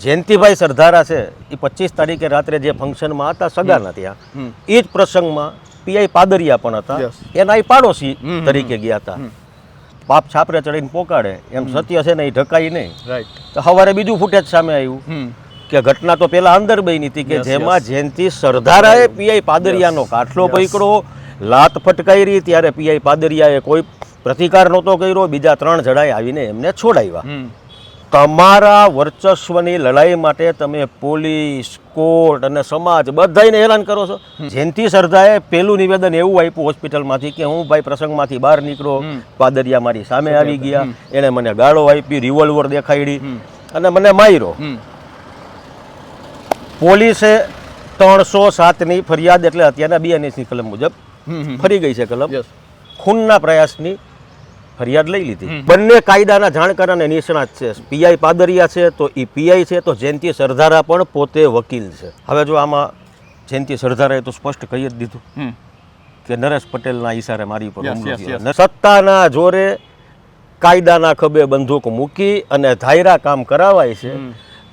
જયંતિભાઈ સરધારા છે એ પચીસ તારીખે રાત્રે જે ફંક્શનમાં હતા સગાના ત્યાં એ જ પ્રસંગમાં પીઆઈ પાદરિયા પણ હતા. એના એ પાડોશી તરીકે ગયા હતા. પાપ છાપરે ચડીને પોકાડે. એમ સત્ય છે ને એ ઢકાય નહીં. તો સવારે બીજું ફૂટેજ સામે આવ્યું કે ઘટના તો પેલા અંદર બની હતી કે જેમાં. જયંતિ સરધારાએ પીઆઈ પાદરિયાનો કાટલો પકડો લાત લાત રહી ત્યારે પીઆઈ પાદરિયાએ કોઈ પ્રતિકાર નહોતો કર્યો બીજા ત્રણ જણાએ આવીને એમને છોડાવ્યા. તમારા વર્ચસ્વની લડાઈ માટે તમે પોલીસ કોર્ટ અને સમાજ બધાને હેરાન કરો છો? જયંતિ સરદાએ પેલું નિવેદન એવું આપ્યું હોસ્પિટલમાંથી કે હું ભાઈ પ્રસંગમાંથી બહાર નીકળો પાદરિયા મારી સામે આવી ગયા એણે મને ગાળો આપી રિવોલ્વર દેખાડી અને મને માર્યો. પોલીસે ત્રણસો સાતની ફરિયાદ એટલે અત્યારના બીએનએસની કલમ મુજબ ફરી ગઈ છે કલમ. ખૂનના પ્રયાસની ફરિયાદ લઈ લીધી. બંને કાયદાના જાણકાર અને નિષ્ણાત છે. પીઆઈ પાદરિયા છે તો એ પીઆઈ છે તો જયંતિ સરધારા પણ પોતે વકીલ છે. હવે જો આમાં જયંતિ સરધારાએ તો સ્પષ્ટ કહી જ દીધું કે નરેશ પટેલના ઈશારે મારી ઉપર સત્તાના જોરે કાયદાના ખભે બંદૂક મૂકી અને ધાયરા કામ કરાવાય છે.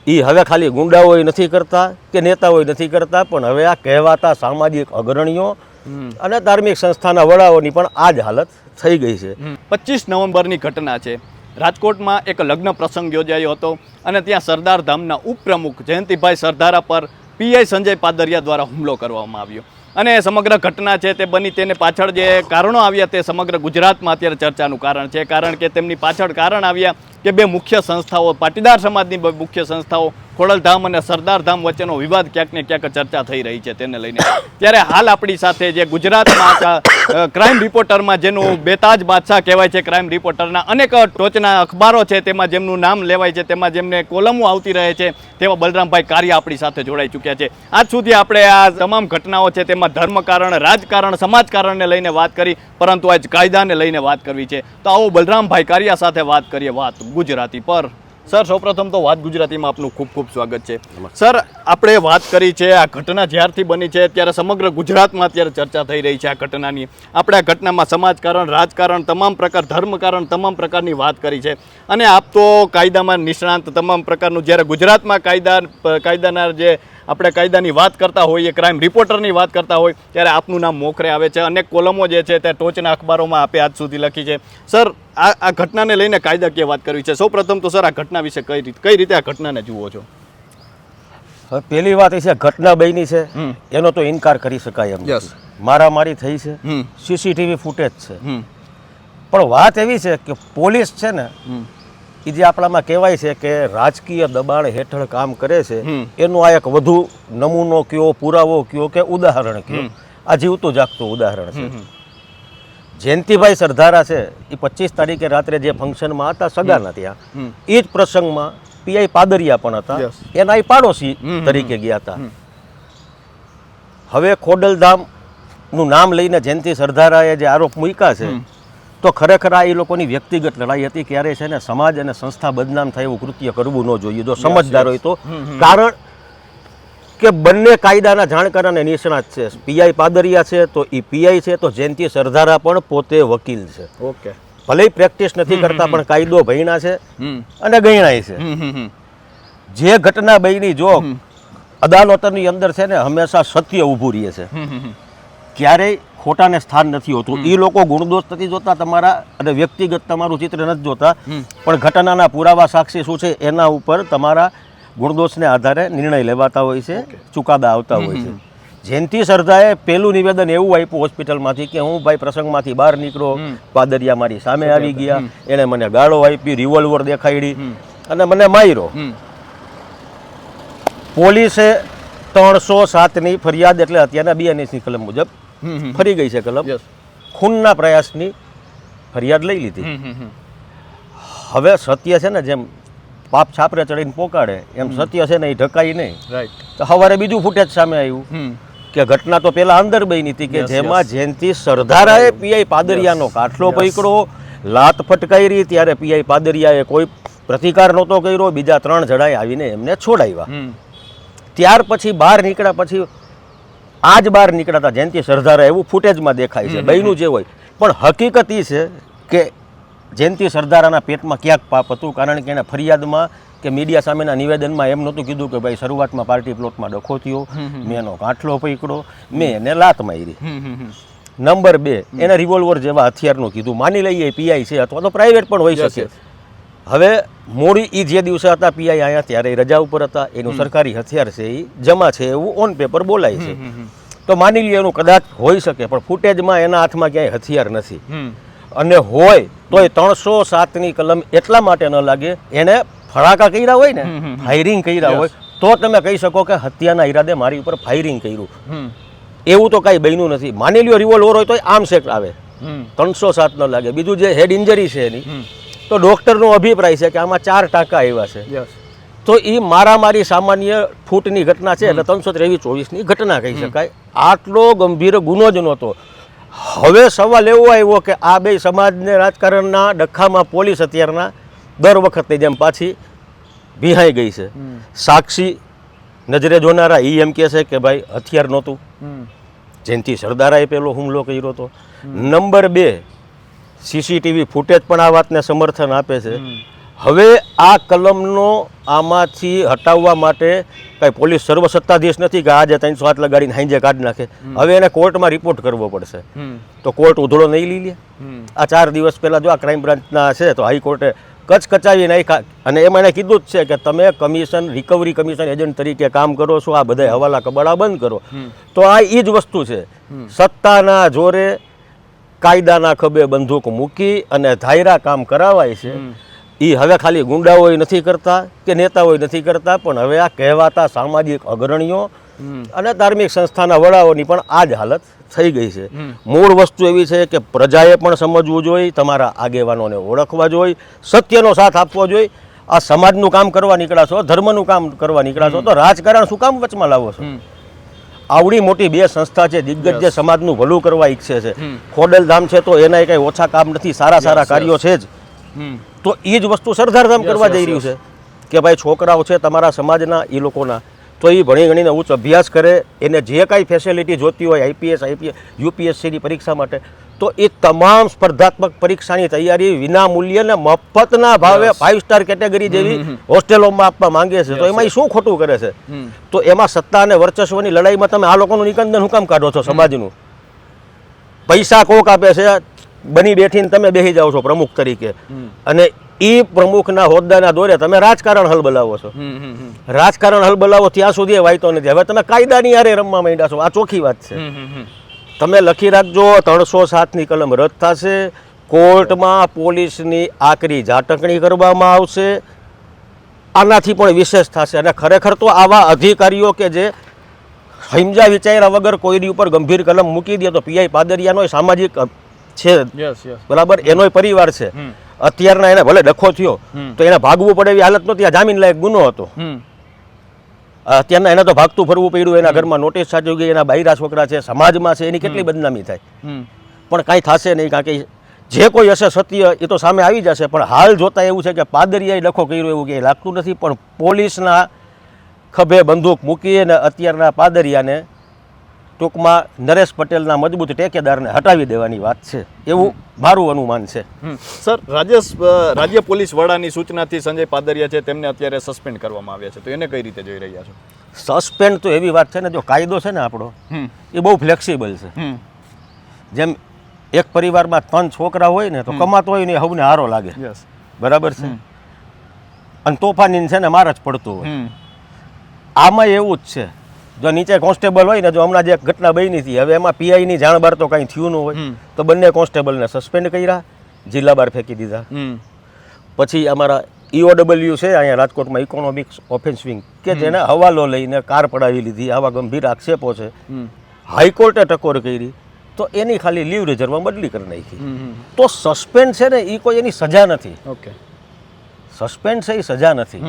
એ હવે ખાલી ગુંડાઓય નથી કરતા કે નેતાઓય નથી કરતા પણ હવે આ કહેવાતા સામાજિક અગ્રણીઓ અને ધાર્મિક સંસ્થાના વડાઓની પણ આ જ હાલત થઈ ગઈ છે. પચીસ નવેમ્બરની ઘટના છે. રાજકોટમાં એક લગ્ન પ્રસંગ યોજાયો હતો અને ત્યાં સરદાર ધામના ઉપપ્રમુખ જયંતિભાઈ સરદારા પર પીઆઈ સંજય પાદરિયા દ્વારા હુમલો કરવામાં આવ્યો. અને એ સમગ્ર ઘટના છે તે બની તેને પાછળ જે કારણો આવ્યા તે સમગ્ર ગુજરાતમાં અત્યારે ચર્ચાનું કારણ છે. કારણ કે તેમની પાછળ કારણ આવ્યા કે બે મુખ્ય સંસ્થાઓ, પાટીદાર સમાજની મુખ્ય સંસ્થાઓ ખોડલધામ અને સરદાર ધામ વચ્ચેનો વિવાદ ક્યાંક ને ક્યાંક ચર્ચા થઈ રહી છે તેને લઈને. ત્યારે હાલ આપણી સાથે જે ગુજરાતમાં ક્રાઇમ રિપોર્ટરમાં જેનું બેતાજ બાદશાહ કહેવાય છે ક્રાઇમ રિપોર્ટરના અનેક ટોચના અખબારો છે, તેમાં જેમનું નામ લેવાય છે, તેમાં જેમને કોલમો આવતી રહે છે, તેવા બલરામભાઈ કારિયા આપણી સાથે જોડાઈ ચૂક્યા છે. આજ સુધી આપણે આ તમામ ઘટનાઓ છે, તેમાં ધર્મકારણ રાજકારણ સમાજકારણને લઈને વાત કરી, પરંતુ આજ કાયદાને લઈને વાત કરવી છે. તો આવો બલરામભાઈ કારિયા સાથે વાત કરીએ વાત ગુજરાતી પર. સર સૌપ્રથમ તો વાત ગુજરાતીમાં આપનું ખૂબ ખૂબ સ્વાગત છે. સર આપણે વાત કરી છે આ ઘટના જ્યારથી બની છે ત્યારે સમગ્ર ગુજરાતમાં અત્યારે ચર્ચા થઈ રહી છે આ ઘટનાની. આપણે આ ઘટનામાં સમાજકારણ રાજકારણ તમામ પ્રકાર ધર્મકારણ તમામ પ્રકારની વાત કરી છે. અને આપ તો કાયદામાં નિષ્ણાંત તમામ પ્રકારનું જ્યારે ગુજરાતમાં કાયદા કાયદાના જે આપણે કાયદાની વાત કરતા હોઈએ ક્રાઇમ રિપોર્ટરની વાત કરતા હોય ત્યારે આપનું નામ મોખરે આવે છે. અનેક કોલમો જે છે તે ટોચના અખબારોમાં આપે આજ સુધી લખી છે. સર આ આ ઘટનાને લઈને કાયદાકીય વાત કરવી છે. સૌપ્રથમ તો સર આ ઘટના વિશે કઈ રીતે કઈ રીતે આ ઘટનાને જુઓ છો? હવે પહેલી વાત એ છે ઘટના બની છે એનો તો ઇનકાર કરી શકાય એમ. મારામારી થઈ છે સીસીટીવી ફૂટેજ છે. પણ વાત એવી છે કે પોલીસ છે ને એ જે આપણામાં કહેવાય છે કે રાજકીય દબાણ હેઠળ કામ કરે છે એનો આ એક વધુ નમૂનો કયો પુરાવો કયો કે ઉદાહરણ કયો? આ જીવતું જાગતું ઉદાહરણ છે. જયંતિભાઈ સરધારા છે એ પચીસ તારીખે રાત્રે જે ફંક્શનમાં હતા સગાના ત્યાં એ જ પ્રસંગમાં પીઆઈ પાદરિયા પણ હતા. એના પાડોશી તરીકે ગયા હતા. હવે ખોડલધામનું નામ લઈને જયંતિ સરધારાએ જે આરોપ મૂક્યા છે તો ખરેખર આ એ લોકોની વ્યક્તિગત લડાઈ હતી. ક્યારે છે ને સમાજ અને સંસ્થા બદનામ થાય એવું કૃત્ય કરવું ન જોઈએ. જો સમજદાર હોય તો. કારણ કે બંને કાયદાના જાણકાર અને નિષ્ણાત છે. પીઆઈ પાદરિયા છે તો એ પીઆઈ છે તો જયંતિ સરદારા પણ પોતે વકીલ છે. ઓકે. ભલે પ્રેક્ટિસ નથી કરતા પણ કાયદો ભયણા છે અને ગણાય છે. જે ઘટના બની જો અદાલતની અંદર છે ને હંમેશા સત્ય ઊભું રહે છે. ક્યારેય ખોટાને સ્થાન નથી હોતું. એ લોકો ગુણદોષ નથી જોતા તમારા અને વ્યક્તિગત તમારું ચિત્ર નથી જોતા. પણ ઘટનાના પુરાવા સાક્ષી શું છે એના ઉપર તમારા ગુણદોષને આધારે નિર્ણય લેવાતા હોય છે ચુકાદા આવતા હોય છે. જયંતિ સરદાએ પેલું નિવેદન એવું આપ્યું હોસ્પિટલમાંથી કે હું ભાઈ પ્રસંગમાંથી બહાર નીકળો પાદરિયા મારી સામે આવી ગયા એણે મને ગાળો આપી રિવોલ્વર દેખાડી અને મને માર્યો. પોલીસે ત્રણસો સાતની ફરિયાદ એટલે અત્યારના બીએનએસની કલમ મુજબ ફરી ગઈ છે કલમ ખૂનના પ્રયાસની ફરિયાદ લઈ લીધી. હવે સત્ય છે ને જેમ પાપ છાપરે ચડીને પોકાડે એમ સત્ય છે ને એ ઢકાઈ નહીં. તો સવારે બીજું ફૂટેજ સામે આવ્યું કે ઘટના તો પેલા અંદર બની હતી કે જેમાં જેનથી સરદારાએ પીઆઈ પાદરિયાનો કાટલો પકડ્યો લાત ફટકારી ત્યારે પીઆઈ પાદરિયાએ કોઈ પ્રતિકાર નહોતો કર્યો બીજા ત્રણ જણાએ આવીને એમને છોડાવ્યા. ત્યાર પછી બહાર નીકળ્યા પછી આ જ બહાર નીકળ્યા હતા જયંતિ સરદારા એવું ફૂટેજમાં દેખાય છે બહેનું જે હોય. પણ હકીકત એ છે કે જયંતિ સરદારાના પેટમાં ક્યાંક પાપ હતું કારણ કે એણે ફરિયાદમાં કે મીડિયા સામેના નિવેદનમાં એમ નહોતું કીધું કે ભાઈ શરૂઆતમાં પાર્ટી પ્લોટમાં ડખો થયો મેં એનો કાંઠલો પકડ્યો મેં એને લાત મારી. નંબર બે એને રિવોલ્વર જેવા હથિયારનું કીધું. માની લઈએ પીઆઈ છે અથવા તો પ્રાઇવેટ પણ હોઈ શકે. હવે મોડી એ જે દિવસે હતા પીઆઈ આયા ત્યારે એ રજા ઉપર હતા એનું સરકારી હથિયાર છે એ જમા છે એવું ઓન પેપર બોલાય છે. તો માની લઈએ એનું કદાચ હોઈ શકે પણ ફૂટેજમાં એના હાથમાં ક્યાંય હથિયાર નથી. અને હોય તોય ત્રણસો સાતની કલમ એટલા માટે ન લાગે એને ફળાકા કર્યા હોય ને. ફાયરિંગ કર્યા હોય તો તમે કહી શકો કે હત્યાના ઈરાદે મારી ઉપર ફાયરિંગ કર્યું. એવું તો કાંઈ બન્યું નથી. માની લ્યો રિવોલ્વર હોય તો આમ શેક આવે. ત્રણસો સાત ન લાગે. બીજું જે હેડ ઇન્જરી છે એની તો ડૉક્ટરનો અભિપ્રાય છે કે આમાં ચાર ટાંકા આવ્યા છે. તો એ મારામારી સામાન્ય ફૂટની ઘટના છે એટલે ત્રણસો ત્રેવીસ ચોવીસની ઘટના કહી શકાય. આટલો ગંભીર ગુનો જ નહોતો. હવે સવાલ એવો આવ્યો કે આ બે સમાજને રાજકારણના ડખ્ખામાં પોલીસ અત્યારના દર વખતે જેમ પાછી વિહાઈ ગઈ છે. સાક્ષી નજરે જોનારા એ એમ કહે છે કે ભાઈ હથિયાર નહોતું. જેનથી સરદારાએ પેલો હુમલો કર્યો હતો. નંબર બે સીસીટીવી ફૂટેજ પણ આ વાતને સમર્થન આપે છે. હવે આ કલમનો આમાંથી હટાવવા માટે કાંઈ પોલીસ સર્વસત્તાધીશ નથી કે આજે ત્રણસો હાથ લગાડીને હાંજે કાઢી નાખે. હવે એને કોર્ટમાં રિપોર્ટ કરવો પડશે. તો કોર્ટ ઉધળો નહીં લઈ લે. આ ચાર દિવસ પહેલાં જો આ ક્રાઇમ બ્રાન્ચના છે તો હાઈકોર્ટે કચ કચાવી નાખ્યા. અને એમાં એને કીધું જ છે કે તમે કમિશન રિકવરી કમિશન એજન્ટ તરીકે કામ કરો છો આ બધા હવાલા કબાડા બંધ કરો. તો આ એ જ વસ્તુ છે. સત્તાના જોરે કાયદાના ખભે બંદૂક મૂકી અને ધાયરા કામ કરાવાય છે એ હવે ખાલી ગુંડાઓય નથી કરતા કે નેતાઓય નથી કરતા પણ હવે આ કહેવાતા સામાજિક અગ્રણીઓ અને ધાર્મિક સંસ્થાના વડાઓની પણ આ જ હાલત થઈ ગઈ છે. મૂળ વસ્તુ એવી છે કે પ્રજાએ પણ સમજવું જોઈએ તમારા આગેવાનોને ઓળખવા જોઈએ સત્યનો સાથ આપવો જોઈએ. આ સમાજનું કામ કરવા નીકળ્યા છો ધર્મનું કામ કરવા નીકળ્યા છો તો રાજકારણ શું કામ વચમાં લાવો છો? આવડી મોટી બે સંસ્થા છે દિગ્ગજ જે સમાજનું ભલું કરવા ઈચ્છે છે. ખોડલ ખોડલધામ છે તો એના કંઈ ઓછા કામ નથી સારા સારા કાર્યો છે જ. તો એ જ વસ્તુ સરદારધામ ધામ કરવા જઈ રહ્યું છે કે ભાઈ છોકરાઓ છે તમારા સમાજના એ લોકોના. તો એ ભણી ગણીને ઉચ્ચ અભ્યાસ કરે એને જે કાંઈ ફેસિલિટી જોતી હોય આઈપીએસ આઈપીએસ યુપીએસસીની પરીક્ષા માટે. તો એ તમામ સ્પર્ધાત્મક પરીક્ષાની તૈયારી વિના મૂલ્યે ને મફતના ભાવે. ફાઇવ સ્ટાર કેટેગરી જેવી હોસ્ટેલોમાં આપવા માંગે છે. તો એમાં શું ખોટું કરે છે? તો એમાં સત્તા અને વર્ચસ્વની લડાઈમાં તમે આ લોકોનું નિકંદન હું કામ કાઢો છો સમાજનું? પૈસા કોક આપે છે બની બેઠીને તમે બેસી જાઓ છો પ્રમુખ તરીકે. અને એ પ્રમુખના હોદ્દાના દોરે તમે રાજકારણ હલ બલાવો છો. રાજકારણ હલ બલાવો ત્યાં સુધી વાયતો નથી. હવે તમે કાયદાની હારે રમવા માંડ્યા છો. આ ચોખ્ખી વાત છે. તમે લખી રાખજો ત્રણસો સાતની કલમ રદ થશે. કોર્ટમાં પોલીસની આકરી ઝાટકણી કરવામાં આવશે. આનાથી પણ વિશેષ થશે. અને ખરેખર તો આવા અધિકારીઓ કે જે સમજા વિચાર્યા વગર કોઈની ઉપર ગંભીર કલમ મૂકી દે તો પીઆઈ પાદરિયાનો સામાજિક છે. બરાબર? એનોય પરિવાર છે. અત્યારના એને ભલે ડખો થયો તો એને ભાગવું પડે એવી હાલત નહોતી. આ જામીન લાયક ગુનો હતો. અત્યારના એને તો ભાગતું ફરવું પડ્યું એના ઘરમાં નોટિસ સાચવી ગઈ એના બૈરા છોકરા છે સમાજમાં છે એની કેટલી બદનામી થાય. પણ કાંઈ થશે નહીં કારણ કે જે કોઈ હશે સત્ય એ તો સામે આવી જશે પણ હાલ જોતા એવું છે કે પાદરિયાએ લખો કર્યો એવું કે લાગતું નથી પણ પોલીસના ખભે બંદૂક મૂકી અને અત્યારના પાદરિયાને ટૂંકમાં નરેશ પટેલના મજબૂત ટેકેદારને હટાવી દેવાની વાત છે. એવું મારું અનુમાન છે. સર રાજ્ય રાજ્ય પોલીસ વડાની સૂચનાથી સંજય પાદરિયા છે તેમને અત્યારે સસ્પેન્ડ કરવામાં આવ્યા છે. તો એને કઈ રીતે જોઈ રહ્યા છો? સસ્પેન્ડ તો એવી વાત છે ને જો કાયદો છે ને આપણો એ બહુ ફ્લેક્સિબલ છે. જેમ એક પરિવારમાં ત્રણ છોકરા હોય ને તો કમાતો હોય ને હવને હારો લાગે. બરાબર છે? અને તોફાની છે ને માર જ પડતું હોય. આમાં એવું જ છે. જો નીચે કોન્સ્ટેબલ હોય ને જો હમણાં જે ઘટના બની હતી હવે એમાં પીઆઈની જાણ બાર તો કાંઈ થયું ન હોય તો બંને કોન્સ્ટેબલને સસ્પેન્ડ કર્યા જિલ્લા બહાર ફેંકી દીધા. પછી અમારા ઈઓડબલ્યુ છે અહીંયા રાજકોટમાં ઇકોનોમિક્સ ઓફેન્સ વિંગ કે જેને હવાલો લઈને કાર પડાવી લીધી આવા ગંભીર આક્ષેપો છે. હાઈકોર્ટે ટકોર કરી તો એની ખાલી લીવ રિઝર્વમાં બદલી કરી નાખી. તો સસ્પેન્ડ છે ને એ કોઈ એની સજા નથી. ઓકે. સસ્પેન્ડ છે એ સજા નથી.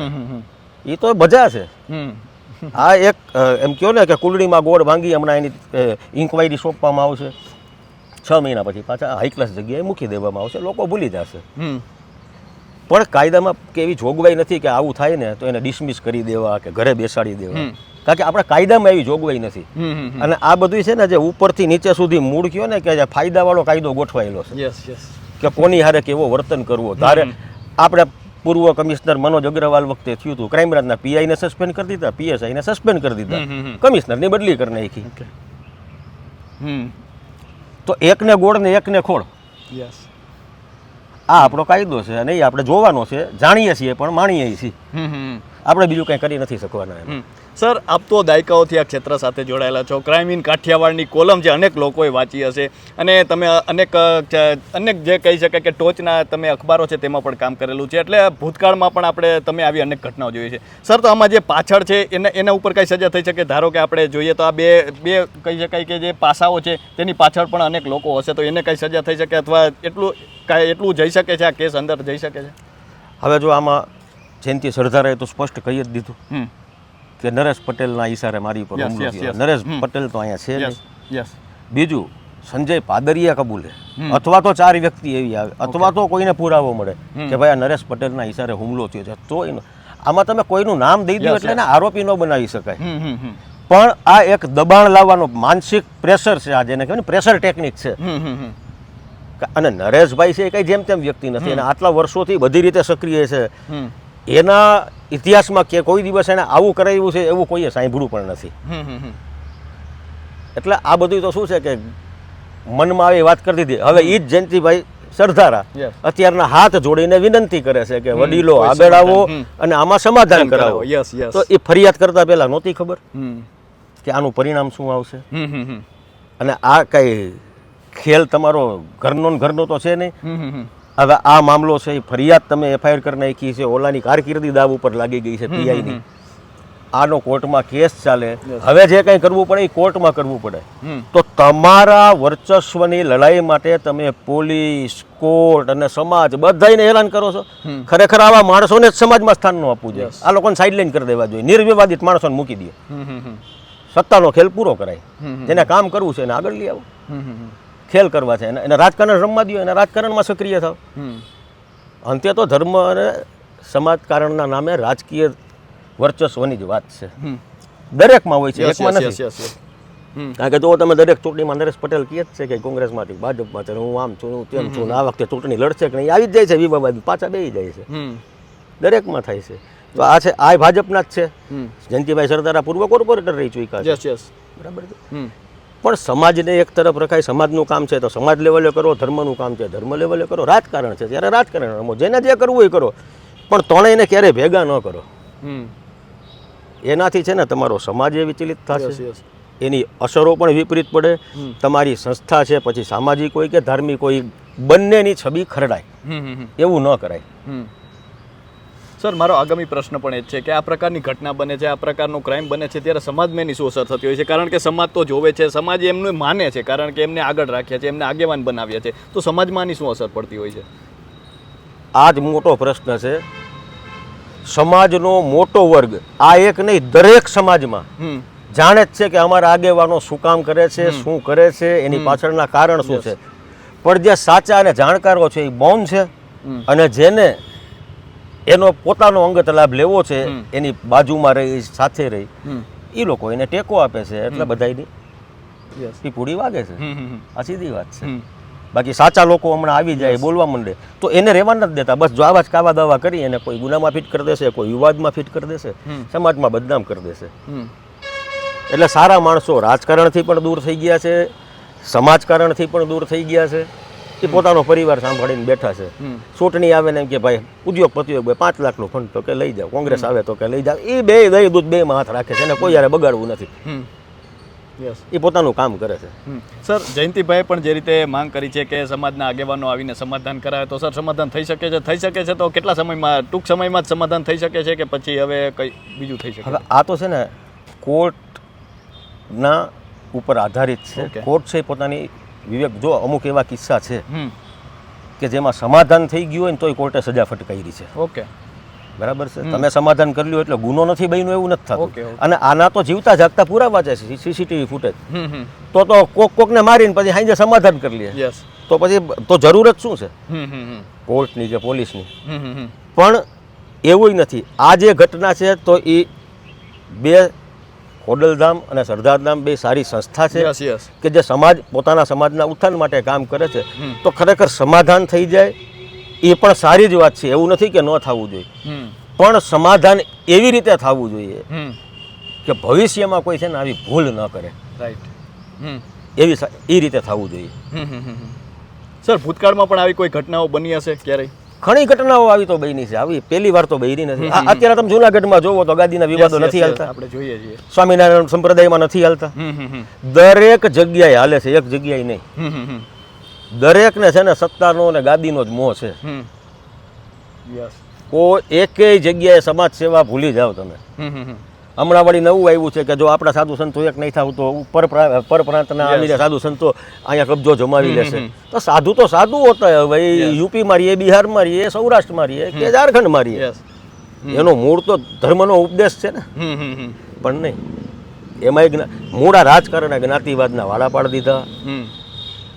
એ તો મજા છે. આ એક એમ કહો ને કે કુલડીમાં ગોળ ભાંગી હમણાં એની ઇન્કવાયરી સોંપવામાં આવશે. છ મહિના પછી પાછા હાઈ ક્લાસ જગ્યાએ મૂકી દેવામાં આવશે. લોકો ભૂલી જશે. પણ કાયદામાં કે એવી જોગવાઈ નથી કે આવું થાય ને તો એને ડિસમિસ કરી દેવા કે ઘરે બેસાડી દેવા. કારણ કે આપણા કાયદામાં એવી જોગવાઈ નથી. અને આ બધું છે ને જે ઉપરથી નીચે સુધી મૂળ કયો ને કે ફાયદાવાળો કાયદો ગોઠવાયેલો છે. કે કોની હારે કેવો વર્તન કરવો. તારે આપણે પૂર્વ કમિશનર મનોજ અગ્રવાલ વખતે થયું હતું. ક્રાઇમ બ્રાન્ચના પીઆઈને સસ્પેન્ડ કરી દીધા પીએસઆઈને સસ્પેન્ડ કરી દીધા. કમિશનરની બદલી કરી નાખી. હમ. તો એકને ગોળ ને એકને ખોળ. યસ આ આપણો કાયદો છે અને એ આપણે જોવાનો છે જાણીએ છીએ પણ માણીએ છીએ. આપણે બીજું કંઈ કરી નથી શકવાના એમ. સર આપ તો દાયકાઓથી આ ક્ષેત્ર સાથે જોડાયેલા છો. ક્રાઇમ ઇન કાઠિયાવાડની કોલમ જે અનેક લોકોએ વાંચી હશે. અને તમે અનેક અનેક જે કહી શકાય કે ટોચના તમે અખબારો છે તેમાં પણ કામ કરેલું છે. એટલે ભૂતકાળમાં પણ આપણે તમે આવી અનેક ઘટનાઓ જોઈ છે. સર તો આમાં જે પાછળ છે એને એના ઉપર કઈ સજા થઈ શકે? ધારો કે આપણે જોઈએ તો આ બે બે કહી શકાય કે જે પાસાઓ છે તેની પાછળ પણ અનેક લોકો હશે. તો એને કઈ સજા થઈ શકે અથવા એટલું કાંઈ એટલું જઈ શકે છે આ કેસ અંદર જઈ શકે છે? હવે જો આમાં જયંતિ સરદારે તો સ્પષ્ટ કહી જ દીધું. કે નરેશ પટેલના ઈશારે મારી ઉપર હુમલો થયો. નરેશ પટેલ તો અહીંયા છે બીજું સંજય પાદરિયા કબૂલે. અથવા તો ચાર વ્યક્તિ એવી આવે. અથવા તો કોઈને પુરાવો મળે કે ભાઈ આ નરેશ પટેલના ઈશારે હુમલો થયો છે. તો એનો આમાં તમે કોઈનું નામ દઈ દો એટલે આરોપી ન બનાવી શકાય. પણ આ એક દબાણ લાવવાનો માનસિક પ્રેશર છે આ જેને કહેવાય ને પ્રેશર ટેકનિક છે. અને નરેશભાઈ છે એ કઈ જેમ તેમ વ્યક્તિ નથી. અને આટલા વર્ષોથી બધી રીતે સક્રિય છે. એના ઇતિહાસમાં કે કોઈ દિવસ એને આવું કરાવ્યું છે એવું કોઈએ સાંભળ્યું પણ નથી. એટલે આ બધું તો શું છે કે મનમાં આવી વાત કરી દીધી. હવે ઈ જ જયંતિભાઈ સરદારા અત્યારના હાથ જોડીને વિનંતી કરે છે કે વડીલો આગળ આવો અને આમાં સમાધાન કરાવો. તો એ ફરિયાદ કરતા પહેલા નહોતી ખબર કે આનું પરિણામ શું આવશે. અને આ કઈ ખેલ તમારો ઘરનો ઘરનો તો છે નહીં. હવે આ મામલો છે એ ફરિયાદ તમે એફઆઈઆર કરી નાખી છે ઓલાની કારકિર્દી દાવ ઉપર લાગી ગઈ છે પીઆઈની આનો કોર્ટમાં કેસ ચાલે. હવે જે કંઈ કરવું પડે એ કોર્ટમાં કરવું પડે. તો તમારા વર્ચસ્વની લડાઈ માટે તમે પોલીસ કોર્ટ અને સમાજ બધાને હેરાન કરો છો? ખરેખર આવા માણસોને જ સમાજમાં સ્થાન ન આપવું જોઈએ. આ લોકોને સાઇડલાઇન કરી દેવા જોઈએ. નિર્વિવાદિત માણસોને મૂકી દો. સત્તાનો ખેલ પૂરો કરાય. જેને કામ કરવું છે એને આગળ લઈ આવો. ખેલ કરવા છે. એને રાજકારણ રમવા દો એને રાજકારણમાં સક્રિય થાવ. અંતે તો ધર્મ અને સમાજકારણના નામે રાજકીય વર્ચસ્વની જ વાત છે. દરેકમાં હોય છે એકમાં નથી. કારણ કે જો તમે દરેક ચૂંટણીમાં નરેશ પટેલ કહે જ છે કે કોંગ્રેસમાંથી ભાજપમાં છે હું આમ છું હું તેમ છું આ વખતે ચૂંટણી લડશે કે નહીં આવી જ જાય છે વિવાદ પાછા બેસી જાય છે. દરેકમાં થાય છે. તો આ છે આ ભાજપના જ છે. જયંતિભાઈ સરદારા પૂર્વ કોર્પોરેટર રહી ચૂક્યા છે. બરાબર છે? પણ સમાજને એક તરફ રખાય સમાજનું કામ છે તો સમાજ લેવલે કરો ધર્મનું કામ છે ધર્મ લેવલે કરો રાજકારણ છે ત્યારે રાજકારણ રમો જેને જે કરવું એ કરો. પણ ત્રણેયને ક્યારેય ભેગા ન કરો. એનાથી છે ને તમારો સમાજ એ વિચલિત થશે. એની અસરો પણ વિપરીત પડે. તમારી સંસ્થા છે પછી સામાજિક હોય કે ધાર્મિક હોય બંનેની છબી ખરડાય. એવું ન કરાય. સર મારો આગામી પ્રશ્ન પણ એ જ છે કે આ પ્રકારની ઘટના બને છે આ પ્રકારનો ક્રાઇમ બને છે ત્યારે સમાજમાં એની શું અસર થતી હોય છે? કારણ કે સમાજ તો જોવે છે સમાજ એમનું માને છે કારણ કે એમને આગળ રાખ્યા છે એમને આગેવાન બનાવ્યા છે. તો સમાજમાં આની શું અસર પડતી હોય છે? આ જ મોટો પ્રશ્ન છે. સમાજનો મોટો વર્ગ આ એક નહીં દરેક સમાજમાં જાણે જ છે કે અમારા આગેવાનો શું કામ કરે છે શું કરે છે એની પાછળના કારણ શું છે. પણ જે સાચા અને જાણકારો છે એ મૌન છે. અને જેને એનો પોતાનો અંગત લાભ લેવો છે એની બાજુમાં રહી સાથે રહી. એ લોકો એને ટેકો આપે છે એટલે બધાની યસ પૂરી વાગે છે. આ સીધી વાત છે. બાકી સાચા લોકો હમણાં આવી જાય બોલવા માંડે તો એને રહેવા નથી દેતા. બસ જો આવા જ કાવા દાવા કરી એને કોઈ ગુનામાં ફિટ કરી દેશે કોઈ વિવાદમાં ફિટ કરી દેશે સમાજમાં બદનામ કરી દેશે. એટલે સારા માણસો રાજકારણથી પણ દૂર થઈ ગયા છે સમાજકારણથી પણ દૂર થઈ ગયા છે. એ પોતાનો પરિવાર સાંભળીને બેઠા છે. ચૂંટણી આવે ને એમ કે ભાઈ ઉદ્યોગપતિઓ પાંચ લાખનો ફંડ તો કે લઈ જાઓ કોંગ્રેસ આવે તો કે લઈ જાઓ. એ બે દહીં દૂધ બેમાં હાથ રાખે છે અને કોઈ યારે બગાડવું નથી. યસ એ પોતાનું કામ કરે છે. સર જયંતિભાઈ પણ જે રીતે માંગ કરી છે કે સમાજના આગેવાનો આવીને સમાધાન કરાવે તો સર સમાધાન થઈ શકે છે? થઈ શકે છે તો કેટલા સમયમાં ટૂંક સમયમાં જ સમાધાન થઈ શકે છે કે પછી હવે કંઈ બીજું થઈ શકે હવે આ તો છે ને કોર્ટના ઉપર આધારિત છે. કોર્ટ છે પોતાની વિવેક જો અમુક એવા કિસ્સા છે કે જેમાં સમાધાન થઈ ગયું હોય ને તોય કોર્ટે સજા ફટકારી છે. ઓકે. બરાબર છે? તમે સમાધાન કરી લ્યો એટલે ગુનો નથી બન્યો એવું નથી થતું. અને આના તો જીવતા જાગતા પુરાવા છે સીસીટીવી ફૂટેજ. તો તો કોક કોકને મારીને પછી હાઈ સમાધાન કરી લે. તો પછી તો જરૂર જ શું છે? કોર્ટની કે પોલીસની. પણ એવું નથી. આ જે ઘટના છે તો એ બે ખોડલધામ અને સરદારધામ બે સારી સંસ્થા છે કે જે સમાજ પોતાના સમાજના ઉત્થાન માટે કામ કરે છે. તો ખરેખર સમાધાન થઈ જાય એ પણ સારી જ વાત છે. એવું નથી કે ન થવું જોઈએ. પણ સમાધાન એવી રીતે થવું જોઈએ કે ભવિષ્યમાં કોઈ છે ને આવી ભૂલ ન કરે. Right hmm. એવી એ રીતે થવું જોઈએ. સર ભૂતકાળમાં પણ આવી કોઈ ઘટનાઓ બની હશે ક્યારેય? ઘણી ઘટનાઓ આવી તો બની છે. આવી પહેલી વાર તો બની નથી. અત્યારે તમે જુનાગઢમાં જોવો તો ગાદીના વિવાદો નથી હાલતા. આપણે જોઈએ છીએ. સ્વામિનારાયણ સંપ્રદાયમાં નથી હાલતા. દરેક જગ્યાએ હાલે છે એક જગ્યાએ નહીં. દરેક દરેકને છે ને સત્તાનો અને ગાદીનો જ મોહ છે. કોઈ એકેય જગ્યાએ સમાજ સેવા ભૂલી જાઓ તમે. હમણાં વળી નવું આવ્યું છે કે જો આપણા સાધુ સંતો એક નહીં થાવ તો પર પ્રા- પર પ્રાંતના. આવીને સાધુ સંતો અહીંયા કબજો જમાવી લેશે. તો સાધુ તો સાધુ હોતા ભાઈ. યુપીમાં રહીએ બિહારમાં રહીએ સૌરાષ્ટ્રમાં રહીએ કે ઝારખંડમાં રહીએ એનો મૂળ તો ધર્મનો ઉપદેશ છે ને. પણ નહીં. એમાં મૂળા રાજકારણે જ્ઞાતિવાદના વાળા પાડી દીધા.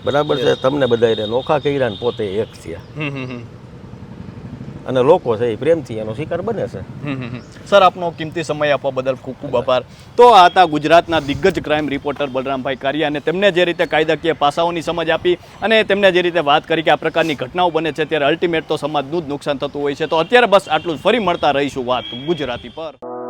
બરાબર છે? તમને બધા નોખા કર્યા ને પોતે એક થયા. અને લોકો છે એ પ્રેમથી એનો શિકાર બને છે. સર, આપનો કિંમતી સમય આપવા બદલ ખૂબ ખૂબ આભાર. તો આ હતા ગુજરાતના દિગ્ગજ ક્રાઇમ રિપોર્ટર બલરામભાઈ કારિયા અને તેમને જે રીતે કાયદાકીય પાસાઓની સમજ આપી અને તેમને જે રીતે વાત કરી કે આ પ્રકારની ઘટનાઓ બને છે, ત્યારે અલ્ટિમેટ તો સમાજનું જ નુકસાન થતું હોય છે. તો અત્યારે બસ આટલું જ. ફરી મળતા રહીશું વાત ગુજરાતી પર.